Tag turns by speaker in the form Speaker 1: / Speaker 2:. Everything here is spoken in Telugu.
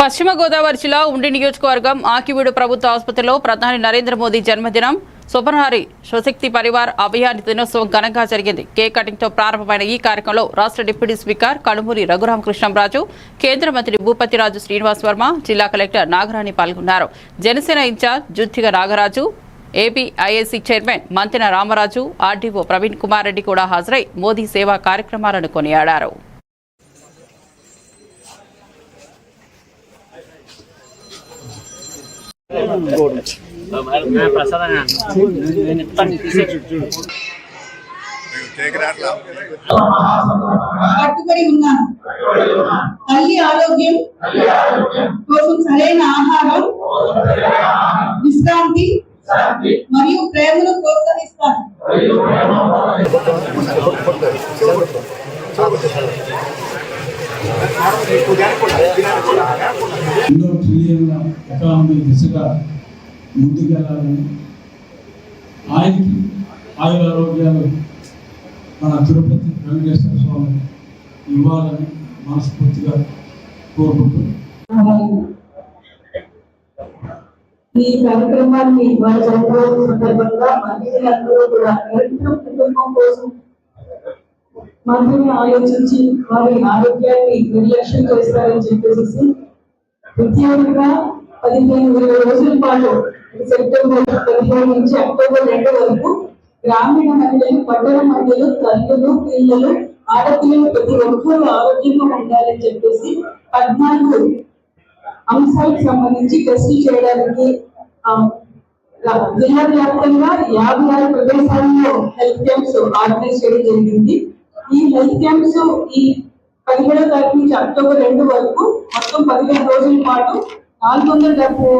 Speaker 1: పశ్చిమ గోదావరి జిల్లా ఉండి నియోజకవర్గం ఆకివీడు ప్రభుత్వ ఆసుపత్రిలో ప్రధాని నరేంద్ర మోదీ జన్మదినం. సుపర్హారి స్వశక్తి పరివార్ అభియాన్ దినోత్సవం ఘనంగా జరిగింది. కేక్ కటింగ్తో ప్రారంభమైన ఈ కార్యక్రమంలో రాష్ట్ర డిప్యూటీ స్పీకర్ కడుమూరి రఘురామకృష్ణంరాజు కేంద్ర మంత్రి భూపతిరాజు శ్రీనివాస్ వర్మ జిల్లా కలెక్టర్ నాగరాణి పాల్గొన్నారు. Janasena incharge Juttiga Nagaraju APIIC chairman Mantena Ramaraju RDO Praveen Kumar Reddy కూడా హాజరై మోదీ సేవా కార్యక్రమాలను కొనియాడారు.
Speaker 2: కట్టుబడి ఉన్నాను. తల్లి ఆరోగ్యం కోసం సరైన ఆహారం విశ్రాంతి మరియు ప్రేమను ప్రోత్సహిస్తాను.
Speaker 3: ఎన్నో ట్రిలియన్ల ఎకానమీ దిశగా ముందుకెళ్ళాలని ఆయనకి ఆయుర ఆరోగ్యాలు మన తిరుపతి వెంకటేశ్వర స్వామి ఇవ్వాలని మనస్ఫూర్తిగా కోరుకుంటున్నాను.
Speaker 2: ఈ కార్యక్రమాన్ని వారి జరుపుకోవడం సందర్భంగా మహిళలందరూ కూడా నిరంతరం కుటుంబం కోసం మాత్రమే ఆలోచించి వారి ఆరోగ్యాన్ని నిర్లక్ష్యం చేస్తారని చెప్పేసి ఉద్యోగిగా పదిహేను ఇరవై రోజుల పాటు సెప్టెంబర్ పదిహేను నుంచి అక్టోబర్ రెండు వరకు గ్రామీణ మహిళలు పట్టణ మహిళలు తల్లులు పిల్లలు ఆడపిల్లలు ప్రతి ఒక్కరూ ఆరోగ్యంగా ఉండాలని చెప్పేసి పద్నాలుగు అంశాలకు సంబంధించి టెస్ట్ చేయడానికి జిల్లా వ్యాప్తంగా యాభై ఆరు ప్రదేశాల్లో హెల్త్ క్యాంప్స్ ఆర్గనైజ్ చేయడం జరిగింది. ఈ హెల్త్ క్యాంప్స్ ఈ పదిహేడో తారీఖు నుంచి అక్టోబర్ రెండు వరకు మొత్తం పదిహేను రోజుల పాటు నాలుగు వందల డెబ్బై